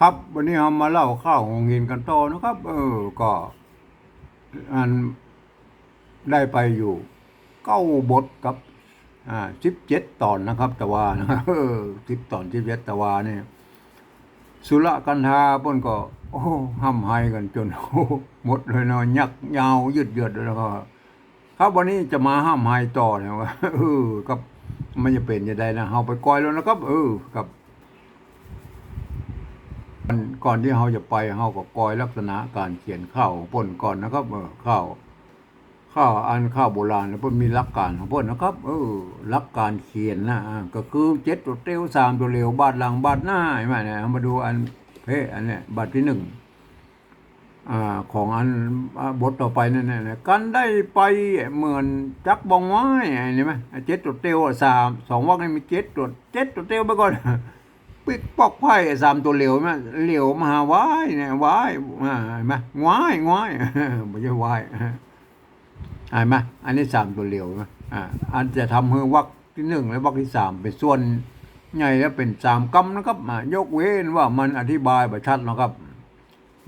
ครับวันนี้เรามาเล่าข้าวของเงินกันต่อนะครับ เออก็อันได้ไปอยู่เก้าบทกับอ่าสิบเจ็ดตอนนะครับแต่ว่านะเออสิบตอนสิบเจ็ดแต่ว่าเนี่ยสุรกันธาเพิ่นก็ โอ้ห้ำไห้กันจนหมดเลยเนาะยักยาวยืดเยืดแล้วก็ครับวันนี้จะมาห้ามไห้ต่อเนี่ยว่าเออครับมันจะเป็นจะได้นะเฮาไปก้อยแล้วนะครับ เออครับ ก่อนก่อนที่เราจะไปเราก็กอยลักษณะการเขียนข้าวของพ่นก่อนนะครับเออข้าวข้าวอันข้าวโบราณพ่นมีหลักการของพ่นนะครับ เออหลักการเขียนนะก็คือเจ็ดตัวเตียวสามตัวเร็วบาทหลังบาทหน้าใช่ไหมเนี่ยมาดูอันเพ่อันเนี้ยบาทที่หนึ่งอ่าของอันบทต่อไปนั่นน่ะกันได้ไปเหมือนจักบองไม้อันนี้ไหมเจ็ดตัวเตียวสามสองวักนี่มีเจ็ดตัวเจ็ดตัวเตียวไปก่อน ปิกปอกไผ่สามตัวเหลวมาเหลวมาหาวายเนี่ยวายอ่าเห็นไหมวายวายไม่ใช่วายเห็นไหมอันนี้สามตัวเหลวนะอ่าอันจะทำให้วักที่หนึ่งและวักที่สามเป็นส่วนใหญ่แล้วเป็นสามกำนะครับอ่ายกเว้นว่ามันอธิบายประชัดนะครับ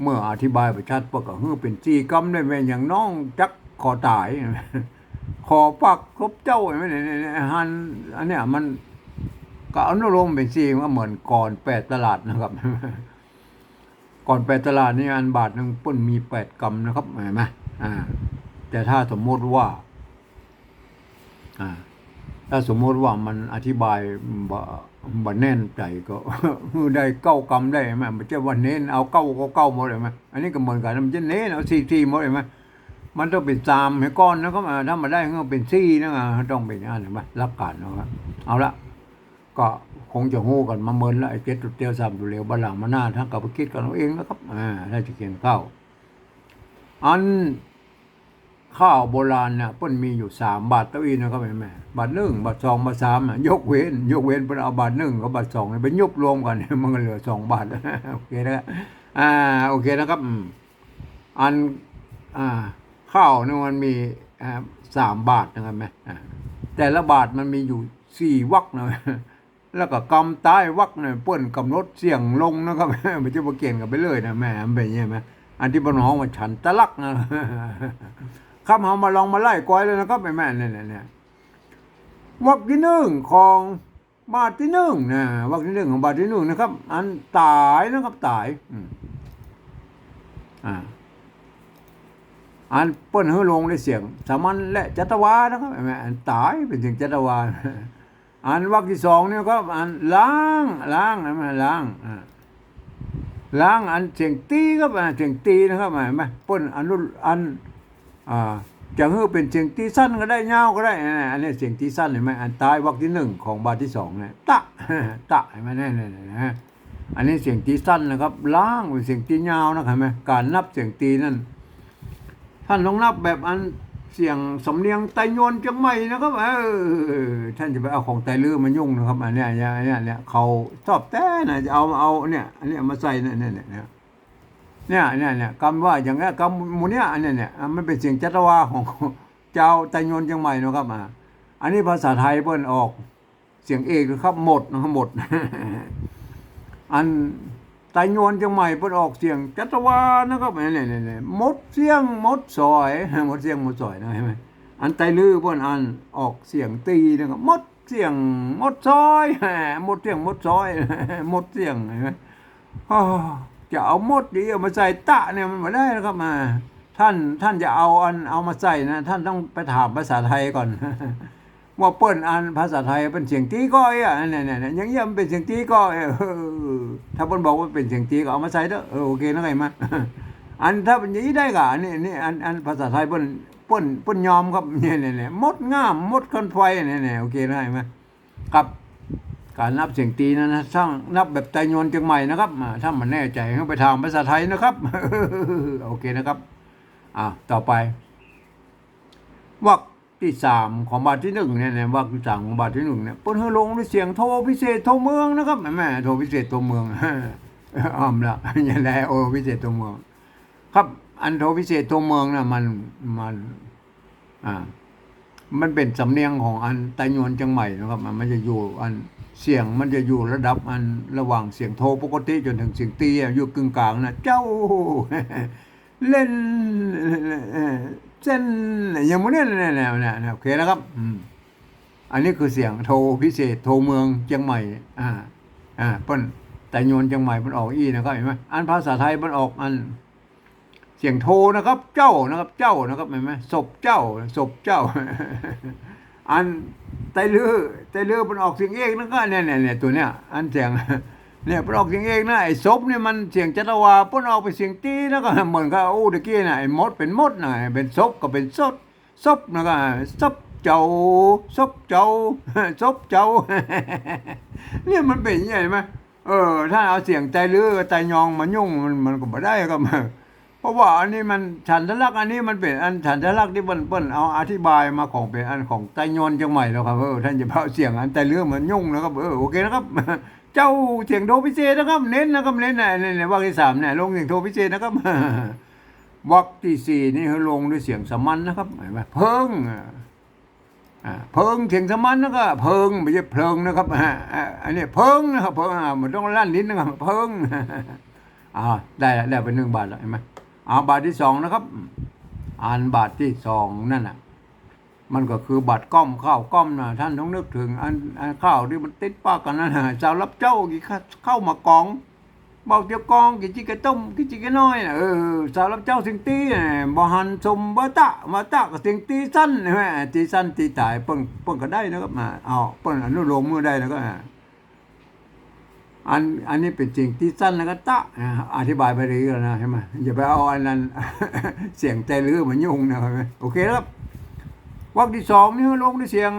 เมื่ออธิบายประชัดพวกก็คือเป็นสี่กำได้แม่อย่างน้องจักขอตายขอปักครบเจ้าไหมเนี่ยเนี่ยเนี่ยหันอันเนี้ยมัน ก็อนุโลมเป็นซีก็เหมือนก่อนแปดตลาดนะครับ ก่อนแปดตลาดนี่อันบาทหนึ่งปุ้นมีแปดกำนะครับเห็นไหมอ่า แต่ถ้าสมมติว่า อ่า ถ้าสมมติว่ามันอธิบายบ่บ่แน่นใจก็ได้เก้ากำได้ไหมมันจะว่าเน้นเอาเก้าก็เก้าหมดเลยไหมอันนี้ก็เหมือนกันมันจะเน้นเอาสี่สี่หมดเลยไหมมันต้องเป็นสามให้ก้อนนะครับถ้ามาได้ก็เป็นสี่นะต้องเป็นอย่างนั้นเห็นไหมรับการนะครับเอาละ ก็คงจะงูกันมาเมินแล้วไอ้เจ็ดตัวเตียวสามตัวเร็วบนหลังมาหน้าทั้งกับไปคิดกันเอาเองนะครับอ่าถ้าจะเขียนข้าวอันข้าวโบราณเนี่ยเพิ่นมีอยู่สามบาทเต้าอีนะครับแม่แม่บาทหนึ่งบาทสองบาทสามอะยกเว้น ยกเว้นเพิ่นเอาบาทหนึ่งกับบาทสองเนี่ยไปยุบรวมกันมันก็เหลือสองบาทโอเคนะครับอ่าโอเคนะครับ อันอ่าข้าวเนี่ยมันมีอ่าสามบาทนะครับแม่แต่ละบาทมันมีอยู่สี่วักนะ แล้วก็กำใต้วักเนี่ยเปิ้นกำหนดเสียงลงนะครับไม่ใช่ว่าเกียนกันไปเลยนะแม่มันเป็นย่างนี้ไหมอันที่บนห้องว่าฉันตะลักนะครับเอามาลองมาไล่ก้อยเลยนะครับแม่แม่เนี่ยเนี่ยเนี่ยวักที่หนึ่งของบาทที่หนึ่งนะวักที่หนึ่งของบาทที่หนึ่งนะครับ อันตายนะครับตายอืมอ่าอันเปิ้นเฮือลงได้เสียงสามัญและจัตวานะครับแม่อันตายเป็นเสียงจัตวา อันวรรคที่สองเนี่ยก็อันล้างล้างนะมาล้างอ่าล้างอันเสียงตีก็อ่าเสียงตีนะครับเห็นไหมป้นอันรุ่นอันอ่าจะเฮือเป็นเสียงตีสั้นก็ได้ยาวก็ได้อันนี้เสียงตีสั้นเห็นไหมอันตายวรรคที่หนึ่งของบาทที่สองเนี่ยตะตะเห็นไหมเนี่ยเนี่ยเนี่ยนะอันนี้เสียงตีสั้นนะครับ ล้างเป็นเสียงตียาวนะครับเห็นไหมการนับเสียงตีนั่นท่านลองนับแบบอัน เสียงสำเนียงไตโยนจังไม่นะครับเออท่านจะไปเอาของไตลือมายุ่งนะครับอันเนี้ยอันเนี้ยเนี่ยเขาชอบแต่นะจะเอาเอาเนี่ยอันเนี้ยมาใส่เนี่ยเนี่ยเนี่ยเนี่ยเนี่ยเนี่ยคำว่าอย่างเงี้ยคำมูเนี้ยอันเนี้ยเนี่ยมันเป็นเสียงจัตวาของเจ้าไตโยนจังไม่นะครับอ่าอันนี้ภาษาไทยเพิ่นออก เสียงเอกครับหมดนะครับหมด อัน ตโยนจังใหม่เพิ่นออกเสียงจัตวานะครับเนี่ยเนี่ยเนี่ยมดเสียงมดซอยมดเสียงมดซอยนะเห็นไหมอันไตลือเพิ่นอันออกเสียงตีนะครับมดเสียงมดซอยมดเสียงมดซอยมดเสียงเห็นไหมจะเอามดดีเอามาใส่ตะเนี่ยมันไม่ได้นะครับมาท่านท่านจะเอาอันเอามาใส่นะ ท่านต้องไปถามภาษาไทยก่อน ว่าเปิ้นอ่านภาษาไทยเป็นเสียงตีก้อยอะเนี่ยเนี่ยเนี่ยอย่างเงี้ยมันเป็นเสียงตีก้อยถ้าเปิ้นบอกว่าเป็นเสียงตีก็เอามาใส่เด้อเออโอเคนะไงมาอันถ้าเป็นอย่างนี้ได้ก็อันนี่นี่อันอันภาษาไทยเปิ้นเปิ้นเปิ้นยอมครับเนี่ยเนี่ยเนี่ยมดงามมดคันไฟเนี่ยเนี่ยโอเคนะไงมาครับการนับเสียงตีนั้นนะสร้างนับแบบไตโยนจังใหม่นะครับถ้ามันแน่ใจให้ไปทางภาษาไทยนะครับโอเคนะครับอ่าต่อไปวรรค ที่สามของบาทที่หนึ่งเนี่ยนะวรรคที่สามของบาทที่หนึ่งเนี่ยเปิ้นให้ลงด้วยเสียงโทรพิเศษโทรเมืองนะครับแม่แม่โทรพิเศษโทรเมืองอ้อมละอย่าแลโอพิเศษโทรเมือง ครับอันโทรพิเศษโทรเมืองน่ะมันมันอ่ามันเป็นสำเนียงของอันไตโยนจังใหม่นะครับ มันมันจะอยู่อันเสียงมันจะอยู่ระดับอันระหว่างเสียงโทปกติจนถึงเสียงตีอยู่กึ่งกลางนะเจ้าเล่น เส้นอย่างมันเนี่ยเนี่ยเนี่ยเนี่ยเนี่ยโอเคนะครับอืมอันนี้คือเสียงโทพิเศษ โทเมืองเชียงใหม่ อ่า อ่าเปิ้นแต่โยนเชียงใหม่มันออกอีนะครับเห็นไหมอันภาษาไทยมันออกอัน เสียงโทนะครับ เจ้านะครับ เจ้านะครับเห็นไหมศพเจ้าศพเจ้า อันไตลือไตลือมันออกเสียงเอกนะก็เนี่ยเนี่ยเนี่ยตัวเนี้ยอันเสียง เนี่ยมันออกเสียงเอกนะไอ้ศพเนี่ยมันเสียงจัตวาปนออกไปเสียงตีนะก็เหมือนกับโอ้ตะกี้นะไอ้มดเป็นมดนะเป็นศพก็เป็นศพศพนะก็ศพเจ้าศพเจ้าศพเจ้าเนี่ยมันเป็นย่างไรไหมเออ ถ้าเอาเสียงใจลือใจยองมายุ่งมันมันก็บ่ได้ครับเพราะว่าอันนี้มันฉันทะลักอันนี้มันเป็นอันฉันทะลักที่เปิ้นเปิ้นเอาอธิบายมาของเป็นอันของไตยอนจังใหม่แล้วครับเออท่านจะเผาเสียงอันไตเรื่อมันยุ่งนะครับเออโอเคนะครับ เจ้าเสียงโทพิเศษนะครับ เน้นนะครับเน้นนะเนี่ยเนี่ยวรรคที่สามเนี่ยลงเสียงโทพิเศษนะครับวรรคที่สี่นี่คือลงด้วยเสียงสมัญนะครับเห็นไหมเพิ่งเพิงเสียงสมัญนะก็เพิงไม่ใช่เพลิงนะครับอันนี้เพิงนะครับเพิงอ่ามันต้องลั่นลิ้นนะครับเพิงอ่าได้แล้วได้ไปหนึ่งบาทแล้วเห็นไหมอ่าบาทที่สองนะครับ อ่านบาทที่สองนั่นน่ะ มันก็คือบัตรก้อมข้าวก้อมนะท่านต้องนึกถึงอันอันข้าวที่มันติดปากกันน่ะเจ้ารับเจ้ากี่เข้ามากองบอกเจ้ากองกี่จิกะต้มกี่จิกะน้อยน่ะเออสาวรับเจ้าสิงตีน่ะบ่หันสมบ่ตะมาตะก็สิงตีสั้นใช่ไหมตีสั้นตีตายเปิ้งเปิ้งก็ได้นะครับมาเอาเปิ้งอนุโลมมือได้แล้วก็อันอันนี้เป็นจริงที่สั้นแล้วก็ตะอ่าอธิบายไปเรื่อยๆนะใช่ไหมอย่าไปเอาอันนั้นเสียงใจลือมันยุ่งนะครับโอเคครับ วรรคที่สองนี่ลงด้วยเสียง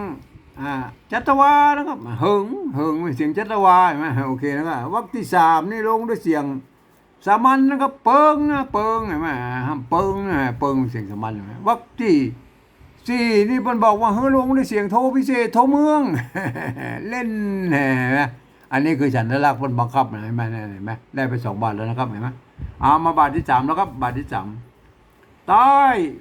อ่าจัตวานะครับหึงหึงเสียงจัตวาใช่ไหมโอเคนะครับวรรคที่สามนี่ลงด้วยเสียงสามัญนะครับเปิงนะเปิงใช่ไหมห้ามเปิงนะเปิงเสียงสามัญใช่ไหมวรรคที่สี่นี่เพิ่นบอกว่าเฮ้ยลงด้วยเสียงโทพิเศษโทเมือง เล่นเห็นไหมอันนี้คือฉันทลักษณ์คนบังคับเห็นไหมเห็นไหมได้ไปสองบาทแล้วนะครับเห็นไหมเอามาบาทที่สามแล้วครับบาทที่สาม ต้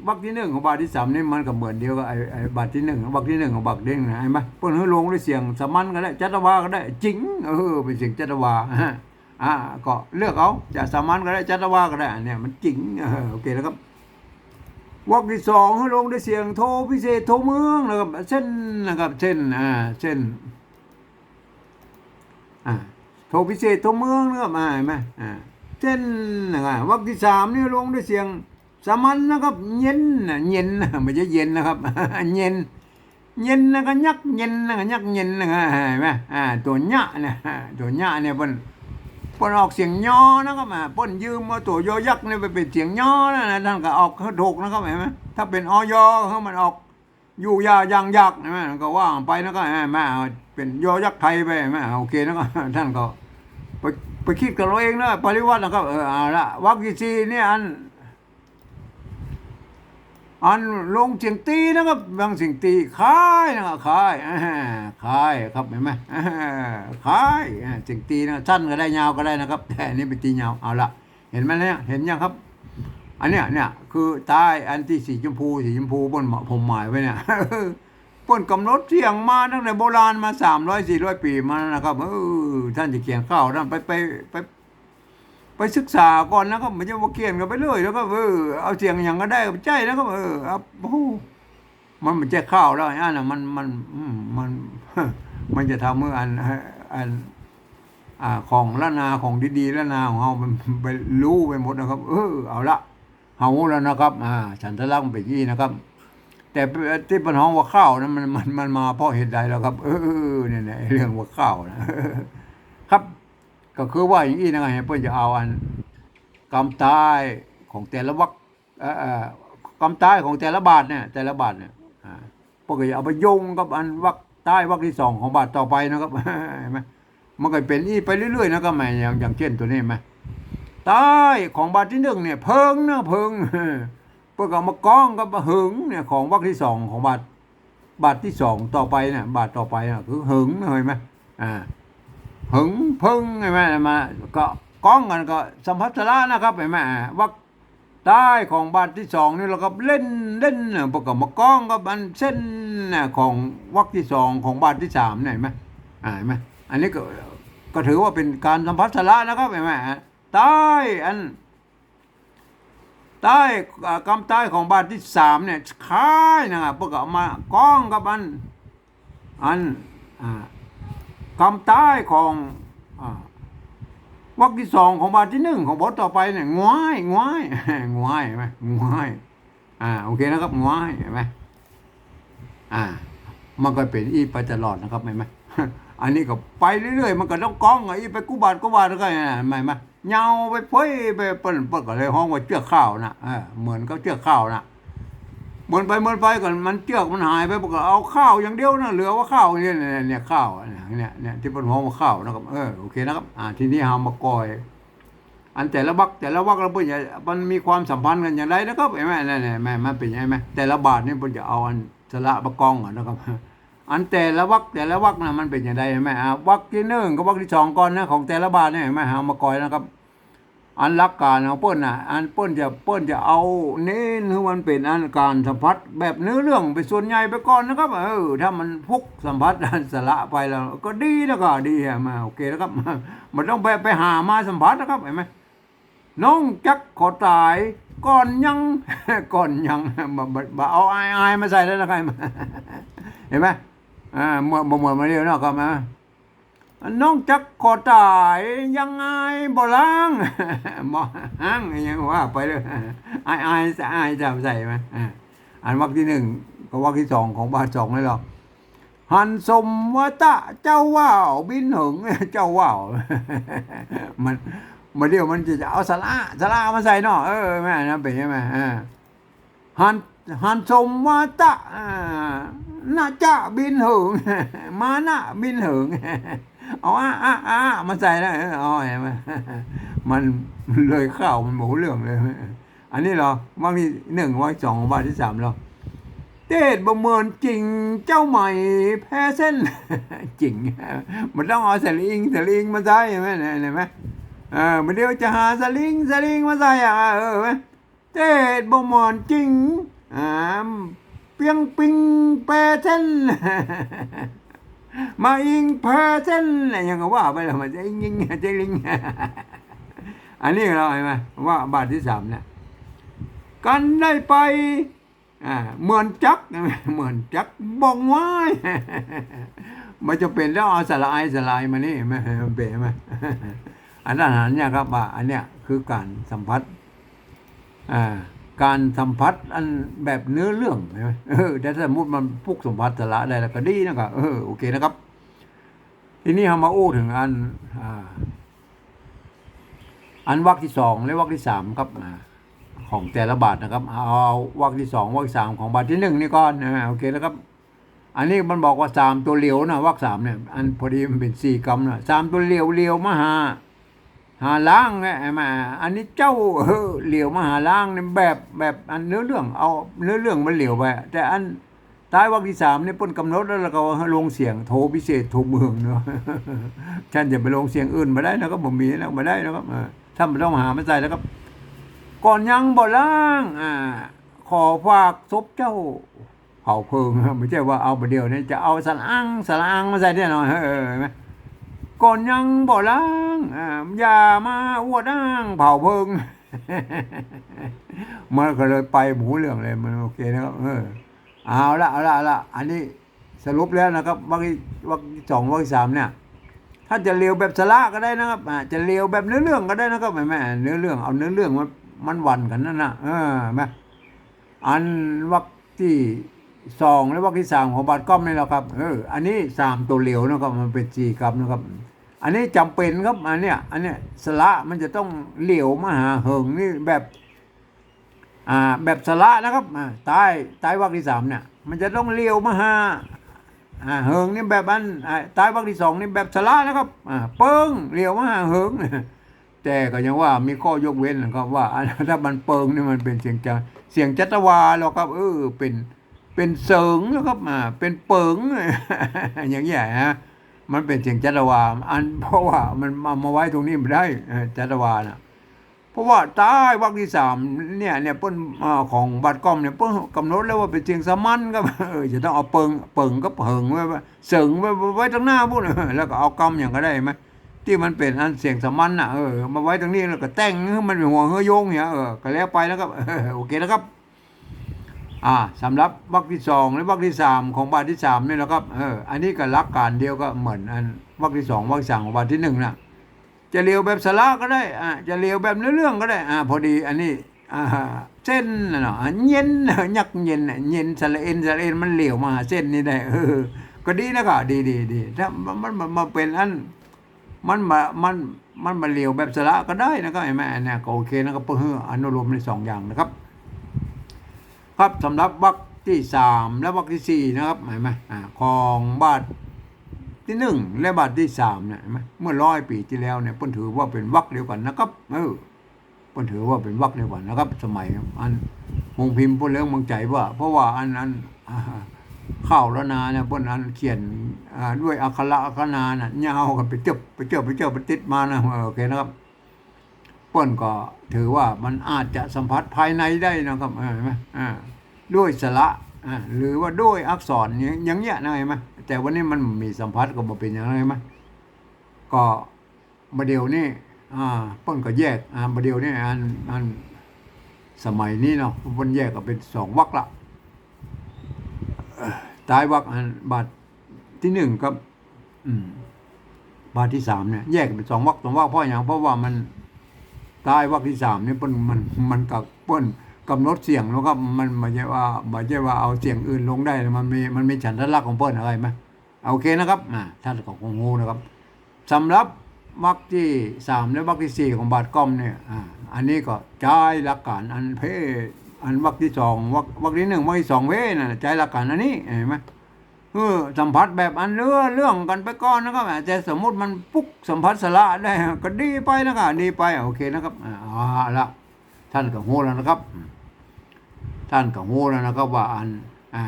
วรรคที่หนึ่งของบาทที่สามนี่มันก็เหมือนเดียวกับไอ้ไอ้บาทที่หนึ่งวรรคที่หนึ่งของบาทเด้งนะเห็นไหมเพิ่นให้ลงด้วยเสียงสมัญก็ได้จัตวาก็ได้จริงเออเป็นเสียงจัตวาอ่าก็เลือกเอาจะสมัญก็ได้จัตวาก็ได้เนี่ยมันจริงเออโอเคแล้วครับวรรคที่สองให้ลงด้วยเสียงโทพิเศษโทเมืองนะครับเส้นนะครับเส้นอ่าเส้นอ่าโทพิเศษโทเมืองนะครับอ่าเห็นไหมอ่าเส้นนะครับวรรคที่สามนี่ลงด้วยเสียง สมัญนะครับ เย็นนะเย็นนะไม่ใช่เย็นนะครับเย็นเย็นนะก็ยักเย็นนะก็ยักเย็นนะเห็นไหมอ่าตัวยะเนี่ยตัวยะเนี่ยเปิ้นเปิ้นออกเสียงย่อนะครับอ่าเปิ้นยืมเอาตัวยอยักเนี่ยไปเป็นเสียงย่อนะนะท่านก็ออกเขาถูกนะครับเห็นไหมถ้าเป็นอยเขามันออกอยู่ยายังยักษ์นะแม่ก็ว่างไปนะก็แม่เป็นยอยักษ์ไทยไปแม่โอเคนะก็ท่านก็ไปไปคิดกับเราเองนะปริวัตินะครับเออเอาละวรรคที่สี่เนี่ยอัน อันลงเสียงตีนะครับบางเสียงตีคายนะครับคายอ่าคายครับเห็นไหมอ่าคายเสียงตีนะสั้นก็ได้ยาวก็ได้นะครับ แต่นนี้เป็นตียาวเอาละเห็นไหมเนี่ยเห็นยังครับ อันเนี้ยเนี่ยคือใต้อันที่สีชมพูสีชมพูบนผมหมายไว้เนี่ยเปิ้นกำหนดเสียงมาตั้งแต่โบราณมาสามร้อยสี่ร้อยปีมานะครับเออท่านจะเขียนข้าวนั่นไปไปไป ไปศึกษาก่อนนะครับไม่ใช่ว่าเขียนกันไปเรื่อยแล้วก็เออเอาเสียงอย่างก็ได้ก็ใจแล้วก็เออเอาโอ้โหมันมันจะเข้าวแล้วอันน่ะมันมันมันมันจะทำเมื่ออันอันอ่าของละนาของดีๆละนาของเรามันไปรู้ไปหมดนะครับ เออเอาละเฮาแล้วนะครับ อ่า ฉันทะลักไปยี่นะครับ แต่ที่ปัญหาว่าข้าวนั้นมันมันมันมาเพราะเหตุใดแล้วครับ เออเนี่ยเรื่องว่าข้าวนะครับ ก็คือว่าอย่างนี้นะครับเพื่อจะเอาอันกำตายของแต่ละวักเอ่อเอ่อกำตายของแต่ละบาทเนี่ยแต่ละบาทเนี่ยอ่าพวกก็จะเอาไปโยงกับอันวักใต้วักที่สองของบาทต่อไปนะครับเห็นไหมมันก็เป็นอีไปเรื่อยๆนะครับแม่อย่างอย่างเช่นตัวนี้ไหมใต้ของบาทที่หนึ่งเนี่ยเพิงนะเพิงพวกเอามากองกับหึงเนี่ยของวักที่สองของบาทบาทที่สองต่อไปเนี่ยบาทต่อไปน่ะคือหึงเห็นไหมอ่า หึงพึ่งใช่ไหมมาก็ก้องกันก็สัมพัทระนะครับเห็นไหมวักใต้ของบาทที่สองนี่เราก็เล่นเล่นน่ะประกอบมาก้องกับอันเส้นน่ะของวักที่สองของบาทที่สามเนี่ยเห็นไหมอ่าเห็นไหมอันนี้ก็ก็ถือว่าเป็นการสัมผัสสละนะครับแม่ใต้อันใต้กำใต้ของบาทที่สามเนี่ยคล้ายนะครับเพื่อเอามากล้องกับอันอันอ่า กำใต้ของวรรคที่สองของบาทที่หนึ่งของบทต่อไปเนี่ยงวยงวยงวยไหมงวยอ่าโอเคนะครับงวยเห็นไหมอ่า มันก็เป็นอีไปตลอดนะครับเห็นไหมอันนี้ก็ไปเรื่อยๆมันก็ต้องกล้องอีไปกูบาทกูบาทแล้วก็เห็นไหมไหมเหงาไปเพ้ยไปเปิ้นเปิ้นก็เลยห้องว่าเจือกข้าวนะเออเหมือนก็เจือกข้าวนะ หมือนไปหมือนไปก่อนมันเจือกมันหายไปบอกว่าเอาข้าวอย่างเดียวนะเหลือว่าข้าวเนี่ยเนี่ยเนี่ยข้าวเนี่ยเนี่ยเนี่ยที่เป็นห้องว่าข้าวนะครับเออโอเคนะครับอ่าทีนี้หามากอย อันแต่ละวักแต่ละวักเราเพิ่นจะมันมีความสัมพันธ์กันอย่างไรนะครับเห็นไหมนี่นๆแม่มันเป็นยังไงไหมแต่ละบาทนี่เพิ่นจะเอาอันสละประกองก่อนนะครับอันแต่ละวักแต่ละวักนะมันเป็นอย่างไรเห็นไหมอ่าวักที่หนึ่งกับวักที่สองก่อนนะของแต่ละบาทเนี่ยเห็นไหมหามากอยนะครับ อันรักการของเปิ้นน่ะอันเปิ้นจะเปิ้นจะเอาเน้นคือมันเป็นอันการสัมผัสแบบเนื้อเรื่องไปส่วนใหญ่ไปก่อนนะครับเออถ้ามันพุกสัมผัสอันสละไปแล้ว ก็ดีแล้วก็ดีมาโอเคนะครับมันต้องไปไปหามาสัมผัสนะครับเห็นไหมน้องจักขอตายก่อนยังก่อนยังบ่บ่บ่เอาอายอายมาใส่แล้วนะใครมาเห็นไหมอ่าเมื่อบ่เหมือนมาเรียวนาะก็มาน้ น้องจักขอตายยังไงบ่ล้างบ่ห้างยังว่าไปเลยอายอายจะอายจะใส่ไหมอ่าอันวรรคที่หนึ่งก็วรรคที่สองของบาทสองเลยหรอกหันสมวตะเจ้าว่าวบินหึงเจ้าว่าวมันมาเดียวมันจะเอาสาระสาระมาใส่เนาะเออแม่นะเป็นยังไงอ่าหันหันสมมาตะอ่าน่าจะบินหึงมานะบินหึง เอาอะอะอะมาใส่แล้วอออ๋อเห็นไหมมันมันเลยเข้าวมันหมูเรื่องเลย อันนี้เหรอวันที่หนึ่งวันสองวันที่สามเหรอเต้บะเมินจริงเจ้าใหม่แพ้เส้นจริง มันต้องเอาสลิงสลิงมาใส่เห็นไหมเห็นไหมเออมาเดียวจะหาสลิงสลิงมาใส่อะเออไหมเจ็ดบ่หมอนจริงอ่าเปียงปิงแปรเส้น มาอิงแพรเส้นอะไรอย่างก็ว่าไปแล้วมันจะอิงยิงจะลิงอันนี้เราเห็นไหมว่าบาทที่สามเนี่ยกันได้ไปอ่าเหมือนจักเหมือนจักบองไว้มันจะเป็นแล้วเอาสลายสลายมานี่ไหมเป็นไหมอันนั้นอันเนี้ยครับว่าอันเนี้ยคือการสัมผัสอ่า การสัมผัสอันแบบเนื้อเรื่องใช่ไหมเออแต่ถ้าสมมติมันพุกสัมผัสสละได้แล้วก็ดีนะครับเออโอเคนะครับ ทีนี้เรามาอู้ถึงอันอ่าอันวรรคที่สองและวรรคที่สามครับของแต่ละบาทนะครับ เอาวรรคที่สองวรรคสามของบาทที่หนึ่งนี่ก่อนนะโอเคแล้วครับ อันนี้มันบอกว่าสามตัวเหลียวนะวรรคสามเนี่ยอันพอดีมันเป็นสี่กรรมนะสามตัวเหลียวเหลียวมหา หาล้างเนี่ยมาอันนี้เจ้าเหลียวมาหาล้างเนี่ยแบบแบบอันเนื้อเรื่องเอาเนื้อเรื่องมันเหลียวไปแต่อันท้ายวรรคที่สามเนี่ยป้นกำหนดแล้วเราก็ลงเสียงโทพิเศษโทเมืองเนาะท่านจะไปลงเสียงอื่นมาได้นะครับผมมีแล้วมาได้นะครับถ้ามันต้องหามาใส่แล้วครับ ก่อนยังบ่ล้างอ่าขอฝากศพเจ้าเผาเพลิงไม่ใช่ว่าเอาไปเดียวเนี่ยจะเอาสลางสลางมาใส่ได้หน่อยเออไหม ก่อนยังบ่ล้างอย่ามาอวดอ้างเผาเพิงมันก็เลยไปหมูเรื่องเลยมันโอเคนะครับเออเอาละเอาละเอาละอันนี้สรุปแล้วนะครับวรรควรรคสองวรรคสามเนี่ย ถ้าจะเลียวแบบสละก็ได้นะครับจะเลียวแบบเนื้อเรื่องก็ได้นะครับแม่แม่เนื้อเรื่องเอาเนื้อเรื่องมันมันวันกันนั่นนะเออแม่อันวรรคที่ สองและวรรคที่สามของบาทก้อมนี่แหละครับเอออันนี้สามตัวเหลียวนะครับ มันเป็นสี่กรรมนะครับ อันนี้จำเป็นครับอันเนี้ยอันเนี้ยสละมันจะต้องเหลียวมหาเหิงนี่แบบอ่าแบบสละนะครับอ่าใต้ใต้วรรคที่สามเนี่ย มันจะต้องเหลียวมหาอ่าเหิงนี่แบบอันอ่าใต้วรรคที่สองนี่แบบสละนะครับอ่าเปิ้งเหลียวมหาเหิงแต่ก็ยังว่ามีข้อยกเว้นนะครับว่าถ้ามันเปิงนี่มันเป็นเสียงจะเสียงจัตวาหรอกครับเออเป็น เป็นเสริงแล้วครับอ่าเป็นเปิงอย่างเงี้ยฮะมันเป็นเสียงจัตวาอันเพราะว่ามันมามาไว้ตรงนี้ไม่ได้จัตวาน่ะเพราะว่าใต้วรรคที่สามเนี่ยเนี่ยเปิ้นของบัตรกอมเนี่ยเปิ้นกำหนดแล้วว่าเป็นเสียงสามัญก็เออจะต้องเอาเปิงเปิงก็เพิงไว้เสิงไว้ไว้ตรงหน้าพุ่นแล้วก็เอากำอย่างก็ได้ไหมที่มันเป็นอันเสียงสามัญน่ะเออมาไว้ตรงนี้แล้วก็แต่งมันเป็นหัวเฮือยงเนี่ยเออก็แล้วไปแล้วก็โอเคนะครับ อ่าสำหรับวรรคที่สองและวรรคที่สามของบาทที่สามเนี่ยนะครับเอออันนี้ก็หลักการเดียวก็เหมือนอันวรรคที่สองวรรคสามของบาทที่หนึ่งนะจะเลียวแบบสระก็ได้อ่าจะเลียวแบบเนื้อเรื่องก็ได้อ่าพอดีอันนี้อ่าเส้นเนาะเย็นยักเย็นน่ะเย็นสระเอ็นสระเอ็นมันเหลียวมาเส้นนี่ได้เออก็ดีนะก็ดีดีดีถ้ามันมันมาเป็นอันมันมามันมันมาเหลียวแบบสระก็ได้นะครับเห็ไหมอันเนี้ยก็โอเคนะครับเพื่ออนุโลมในสองอย่างนะครับ ครับสำหรับวรรคที่สามและวรรคที่สี่นะครับเห็นไหมอ่าของบาทที่หนึ่งและบาทที่สามเนี่ยเห็นไหมเมื่อร้อยปีที่แล้วเนี่ยพิ่นถือว่าเป็นวรรคเดียวกันนะครับเออพิ่นถือว่าเป็นวรรคเดียวกันนะครับ สมัยอันมงพิมพ์พิ่นเรื่องมงใจว่า เพราะว่าอันนั้นข้าวแล้วนาเนี่ยพิ่นอันเขียนด้วยอักขระอักขนาน่ะยาวกันไปเจ็บไปเจ็บไปเจ็บไปติดมานะโอเคนะครับ ปิ้นก็ถือว่ามันอาจจะสัมผัสภายในได้นะครับเห็นไหมอ่าด้วยสระอ่าหรือว่าด้วยอักษรอย่างเงี้ยนะเห็นไหมแต่วันนี้มันมีสัมผัสก็มาเป็นอย่างไรไหมก็มาเดียวนี่อ่าเปิ้นก็แยกอ่ามาเดียวนี่อันอันสมัยนี้เนาะมันแยกก็เป็นสองวรรละตายวรรคอันบาทที่หนึ่งกับบาทที่สามเนี่ยแยกเป็นสองวรรสองวรรเพราะอย่างเพราะว่ามัน ใต้วรรคที่สามนี่เปิ้นมันมันกับเปิ้นกำหนดเสียงแล้วก็มันไม่ใช่ว่าไม่ใช่ว่าเอาเสียงอื่นลงได้มันมีมันมีฉันทลักษณ์ของเปิ้นอะไรไหมโอเคนะครับอ่าท่านของงูนะครับสำหรับวรรคที่สามและวรรคที่สี่ของบาทก้อมเนี่ยอ่าอันนี้ก็ใช้หลักการอันเพอันวรรคที่สองวรรควรรคที่หนึ่งวรรคที่สองเพน่ะใช้หลักการอันนี้เห็นไหม เออสัมผัสแบบอันเรือเรื่องกันไปก่อนนะครับแต่สมมุติมันปุ๊กสัมผัสสละได้ก็ดีไปนะครับดีไปโอเคนะครับอ่าเอละท่านก็โหแล้วนะครับ ท่านก็โหแล้วนะครับว่าอันอ่า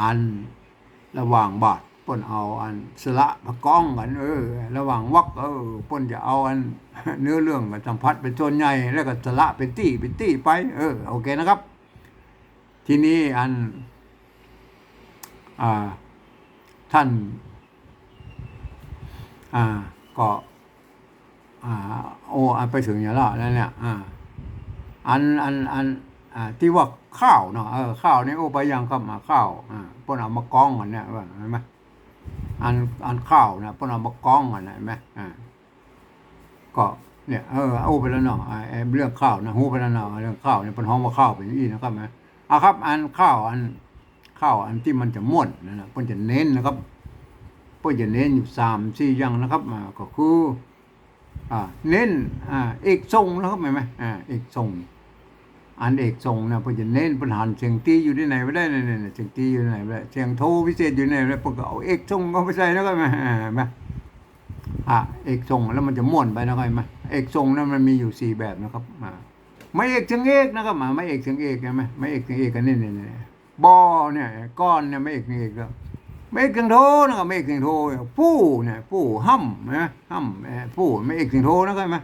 อันระหว่างบาทป้นเอาอันสละพะก้องกันเออ ระหว่างวักเออป้นจะเอาอันเนื้อเรื่องกับสัมผัสเป็นส่วนใหญ่แล้วก็สละเป็นตี้เป็นตี้ไป เออโอเคนะครับ ทีนี้อัน ท่านก็โอ้ไปถึงอย่างละแล้วเนี่ยอันอันอันอที่ว่าข้าวเนาะเออข้าวนี่โอ้ไปยังครับมาข้าวอ่าพิ่นเอามากองกันเนี่ยเห็นไหมอันอันข้าวนี่ยเพิ่นเอามากองกันเห็นไหมอ่าก็เนี่ยเออโอ้ไปแล้วเนาะไอ้เรื่องข้าวนะฮู้ไปแล้วเนาะเรื่องข้าวเนี่ยเพิ่นฮ้องว่าข้าวเป็นอี้นะครับไหมอะครับ อันข้าวอัน ข้าวอันที่มันจะม่วนนั่นนะเพิ่นจะเน้นนะครับเพิ่นจะเน้นอยู่สามสี่อย่างนะครับก็คืออ่าเน้นอ่าเอกทรงนะครับเห็นไหมอ่าเอกทรงอันเอกทรงนี่ยเพิ่นจะเน้นเพิ่นหันเสียงตีอยู่ที่ไหนไม่ได้เนี่ยเนี่ยเสียงตีอยู่ที่ไหนไม่ได้เสียงโทพิเศษอยู่ที่ไหนไม่ได้เพิ่นก็เอาเอกทรงก็ไปใส่นะครับเห็นไหมอ่าเห็นไหมอ่เอกทรงแล้วมันจะม่วนไปนะครับเห็นไหมเอกทรงนั้นมันมีอยู่สี่แบบนะครับอ่าไม่เอกเสียงเอกนะครับอ่าไม่เอกเสียงเอกใช่ไหมไม่เอกเสียงเอกกันนี่นี่นี่ บอเนี่ยก้อนเนี่ยไม่เอกนี่เอกแล้วไม่เอกเสียงโทนะครับไม่เอกเสียงโทผู้เนี่ยผู้ห้ำนะห้ำเอ่อผู้ไม่เอกเสียงโทนะครับเห็นไหม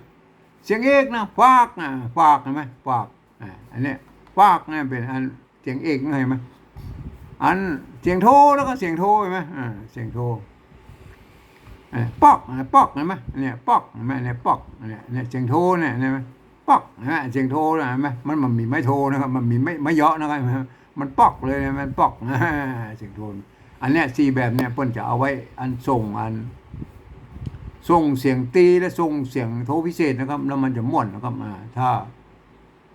เสียงเอกนะฟากนะฟากเห็นไหมฟากอ่าอันเนี้ยฟากเนี่ยเป็นอันเสียงเอกนะเห็นไหมอันเสียงโทแล้วก็เสียงโทเห็นไหมอ่าเสียงโทอ่อปอกอะปอกเห็นไหมเนี่ยปอกเห็นไหมเนี่ยปอกเนี่ยเนี่ยเสียงโทเนี่ยเห็นไหมปอกเห็นไหมเสียงโทนะเห็นไหมมันมันมีไม่โทนะครับมันมีไม่ไม่เยอะนะครับ มันปอกเลยมันปอกเสียงโทน อันเนี้ยสี่แบบเนี่ยเปิ้นจะเอาไว้อันส่งอันส่งเสียงตีและส่งเสียงโทพิเศษนะครับ แล้วมันจะม่วนนะครับอ่าถ้า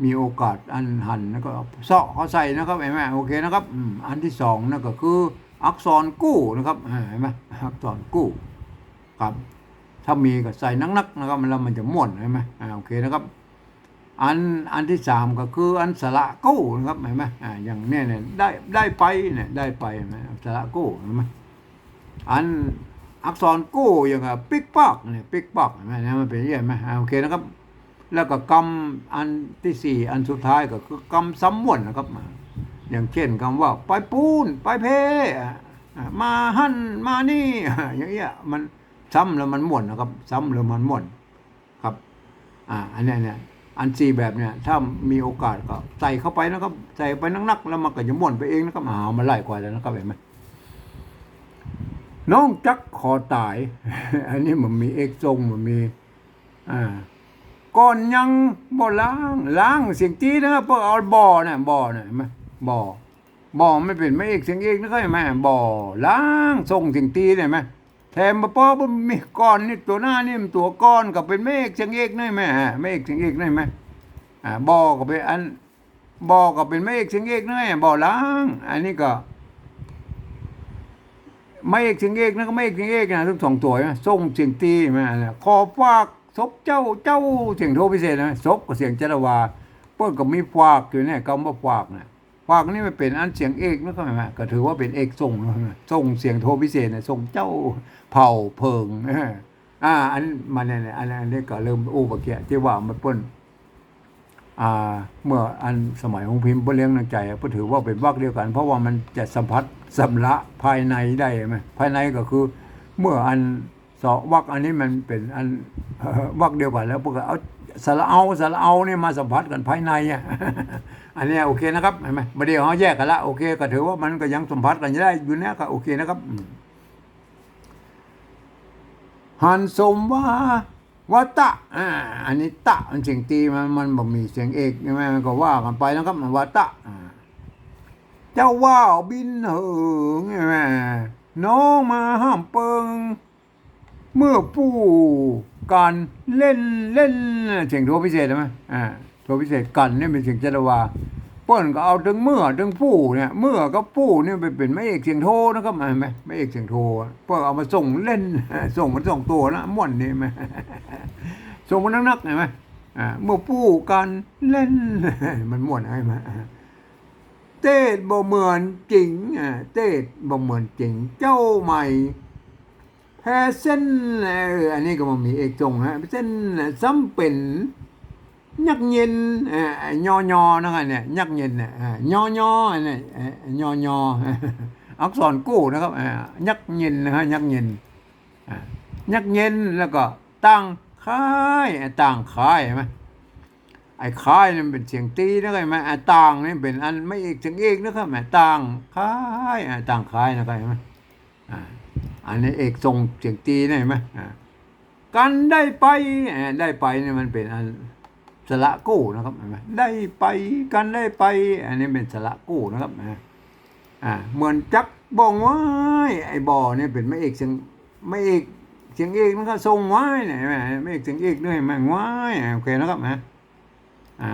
มีโอกาสอันหันแล้วก็เสาะเขาใส่นะครับเห็นไหมโอเคนะครับอันที่สองนั่นก็คือ อักษรกู้นะครับเห็นไหมอักษรกู้ครับ ถ้ามีก็ใส่นักๆนะครับแล้วมันจะม่วนเห็นไหมโอเคนะครับ อันอันที่สามก็คืออันสระกู้นะครับเห็นไหมอ่าอย่างเนี้ยเนี่ยได้ได้ไปเนี่ยได้ไปเห็นไหมสระกู้เห็นไหมอันอักษรกู้อย่างกับปิ๊กปอกเนี่ยปิ๊กปอกเห็นไหมเนี่ยมันเป็นย่างนี้เห็นไหมโอเคนะครับ แล้วก็กำอันที่สี่อันสุดท้ายก็คือกำซ้ำม่วนนะครับ อย่างเช่นคำว่าไปปูนไปเพอ่าอ่ามาหั่นมานี่อย่างเงี้ยมันซ้ำแล้วมันม่วนนะครับ ซ้ำแล้วมันม่วนครับ อ่า อันเนี้เนี่ย อันซีแบบเนี่ยถ้ามีโอกาสก็ใส่เข้าไปนะครับ ใส่ไปนักๆแล้วมันก็จะม่วนไปเองนะครับอ่ามันไล่กว่าแล้วนะครับเห็นไหมน้องจักคอตาย อันนี้มันมีเอกทรงมันมี อ่าก่อนยังบ่ล้างล้างเสียงตีนะครับพราะเอาบ่อน่ะบ่อน่ะเห็นไหมบ่อบ่อไม่เป็นไม่เอกเสียงเอกนะครับเห็นไหมบ่อล้างทรงเสียงตีเนี่ยไหม แถมมาป้อบ่มีก้อนนี่ตัวหน้านี่มันตัวก้อนก็เป็นไม่เอกเสียงเอกนี่ไหมฮะไม่เอกเสียงเอกนี่ไหมอ่าบ่อก็เป็นอันบ่อก็เป็นไม่เอกเสียงเอกนี่บ่อล้าง อันนี้ก็ไม่เอกเสียงเอกนะก็ไม่เอกเสียงเอกนะทั้งสองตัวนะส่งเสียงตีมานะขอฝากศพเจ้าเจ้าเสียงโทพิเศษนะศพกับเสียงจรวาเปิ้นก็มีฝากอยู่เนี่ยคำว่าฝากนะ ฝากนี่มันเป็นอันเสียงเอกนะก็ไหมก็ถือว่าเป็นเอกส่งนะส่งเสียงโทพิเศษนะส่งเจ้าเผ่าเพิงอออ่า อันมันเนี่ยอันอันนี้ก็เริ่มอู้ปะเกียที่ว่ามันเปิ้นอ่า เมื่ออันสมัยของพิมพ์เลี้ยงน้ำใจก็ถือว่าเป็นวักเดียวกัน เพราะว่ามันจะสัมผัสสำละภายในได้ไหมภายในก็คือ เมื่ออันสองวักอันนี้มันเป็นอันวักเดียวกันแล้วพวกก็เอา สระเอาสระเอาเนี่ยมาสัมผัสกันภายในอะอันนี้โอเคนะครับเห็นไหมประเดี๋ยวเขาแยกกันละโอเค ก็ถือว่ามันก็ยังสัมผัสกันได้อยู่เนี้ยก็โอเคนะครับหันสมว่าวัตะอ่าอันนี้ตะมันเสียงตีมันมันบ่มีเสียงเอกใช่ไหมมันก็ว่ากันไปนะครับมันวัตะเจ้าว่าวบินเหิงใช่ไหมน้องมาห้ามเปิง เมื่อผู้ การเล่นเล่นเสียงโทพิเศษใช่ไหมอ่าโทพิเศษกันเนี่ยเป็นเสียงจรวาเปิ้นก็เอาถึงเมื่อถึงผู้เนี่ยเมื่อกับผู้เนี่ยไปเป็นไม่เอกเสียงโทนะครับเห็นไหมไม่เอกเสียงโทเปิ้นเอามาส่งเล่นส่งมันส่งตัวนะม่วนนี่ไหมส่งมันนักๆเห็นไหมอ่าเมื่อผู้การเล่นมันม่วนใช่ไหมเต้บ่เหมือนจริงอ่าเต้บ่เหมือนจริงเจ้าใหม่ เส้นอันนี้ก็มันมีเอกจงฮะเส้นซ้ำเป็นยักเย็นอ่อยอยอนะครับเนี่ยยักเย็นเนี่ยยอยอเนี่ยอ่อยอยออักษรกู้นะครับยักเย็นนะฮะยักเย็นยักเย็นแล้วก็ตั้งค่ายอ่าต่างค่ายไหมไอ้ค่ายนี่เป็นเสียงตีนะครับไหมอ่าต่างนี่เป็นอันไม่เอกเสียงเอกนะครับแหมต่างค่ายอ่าต่างค่ายนะครับไหมอ่า อันนี้เอกทรงเสียงตีนะเห็นไหมอ่ากันได้ไปได้ไปเนี่ยมันเป็นอันสระกู้นะครับเห็นไหมได้ไปกันได้ไป อันนี้เป็นสระกู้นะครับอ่าเหมือนจักบองไว้ไอ้บ่อเนี่ยเป็นไม่เอกเสียงไม่เอกเสียงเอกมันก็ทรงไว้เนี่ยเห็นไหมไม่เอกเสียงเอกด้วยเห็นไหมว้โอเคนะครับนะอ่า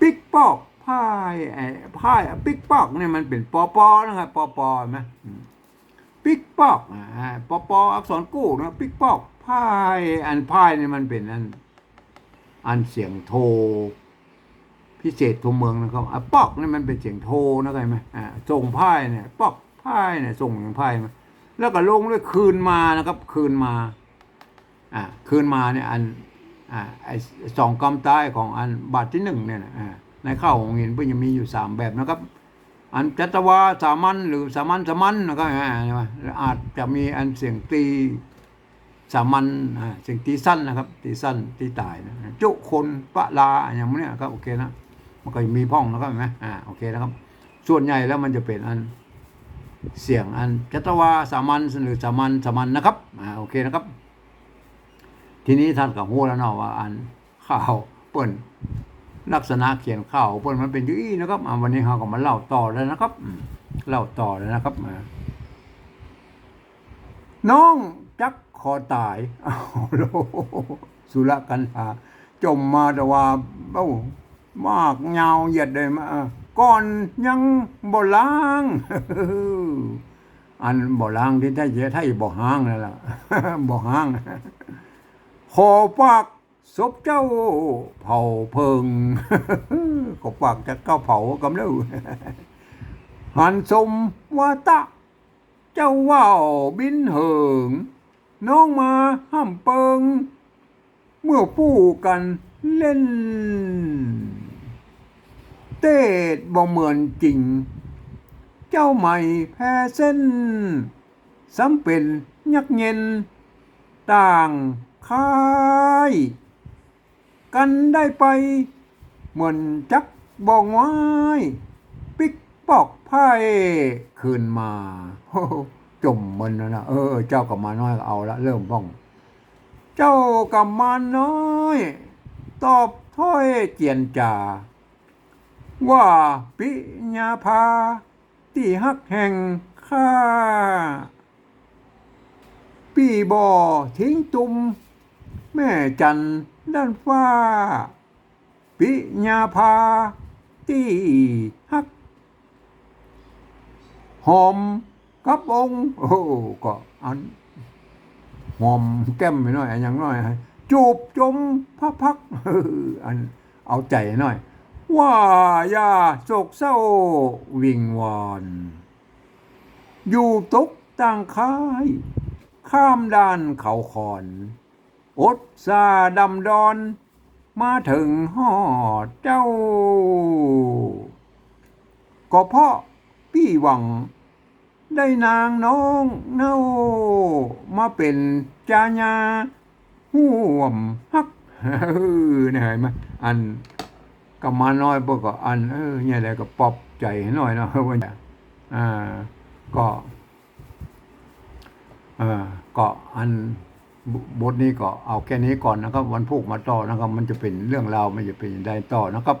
ปิ๊กปอกพายไอ้พายปิ๊กปอกเนี่ยมันเป็นปอปอนะครับปอปอเห็นไหม ปิกปอกอ่าปอปออักษรกู้นะปิกปอกพายอันพายเนี่ยมันเป็นอันอันเสียงโทพิเศษตัวเมืองนะครับอะปอกเนี่ยมันเป็นเสียงโทนะเข้าใจไหมอ่าส่งพายเนี่ยปอกพายเนี่ยส่งอย่างพายมาแล้วก็ลงด้วยคืนมานะครับ คืนมาอ่าคืนมาเนี่ยอันอ่าไอสองกำใต้ของอันบาทที่หนึ่งเนี่ยนะอ่าในข้าวของเห็นเพื่อจะมีอยู่สามแบบนะครับ อันจัตวาสามัญหรือสามัญสามัญนะครับอ่าใช่ไหมอาจจะมีอันเสียงตีสามัญอ่าเสียงตีสั้นนะครับ ตีสั้นตีตายนะจุคนปะลาอย่างนี้ยครับโอเคนะมันก็มีพ่องนะครับเห็นไหมอ่าโอเคนะครับ ส่วนใหญ่แล้วมันจะเป็นอันเสียงอันจัตวาสามัญหรือสามัญสามัญนะครับอ่าโอเคนะครับ ทีนี้ท่านก็ฮู้แล้วเนาะว่าอันข้าวเปิ้น ลักษณะเขียนข้าวเปิ้นมันเป็นอยู่อีนะครับวันนี้เราก็มาเล่าต่อแล้วนะครับเล่าต่อแล้วนะครับอ่าน้องจักคอตายอ้าวโลสุรกันหาจมมาแต่ว่าเอ้ามากยาเหยียดเลยมาก่อนยังบ่ล้างอันบ่ล้างที่ไทยเยไทยบ่ห้างนั่นล่ะบ่ห้างขอฝาก ศพเจ้าเผาเพิงขอฝากจะเก้าเผากำเร็วหันสมว่าตะ เจ้าว่าวบินเหิง น้องมาห้ามเปิง เมื่อผู้กันเล่น เต้ดบ่เหมือนจริง เจ้าใหม่แพ้เส้นสำเป็นยักเย็น ต่างคาย กันได้ไป เหมือนจักบอกไว้ปิกปอกไพ่คืนมาโอ้โหจมมันนะนะเออ เจ้ากับมาน้อยก็เอาละเริ่มบ้อง เจ้ากับมาน้อย ตอบถ้อยเจียนจา ว่าปิญาภาที่ฮักแห่งข้าปีบ่อทิ้งตุม แม่จันทร์ ด้านฟ้า ปิญาภาที่ฮัก หอมกับองค์โอ้ก็อันหอมแก้มไปหน่อยอันย่างน้อยจูบจมพระพักเอออันเอาใจหน่อย ว่าอย่าโศกเศร้าวิงวอนอยู่ตกต่างค่าย ข้ามด้านเขาขอน อดซาดำดอน มาถึงหอดเจ้า ก็เพราะพี่หวัง ได้นางน้องเน่ามาเป็นจาญาห่วมฮักเออนี่ยเห็นไหมอันก็มาน้อยพวกก็อันเออเนี่ยอะไรก็ปอบใจให้น่อยเนาะว่าอ่างอ่าก็เออก็อัน บทนี้ก็เอาแค่นี้ก่อนนะครับ วันพุกมาต่อนะครับ มันจะเป็นเรื่องราวมันจะเป็นได้ต่อนะครับ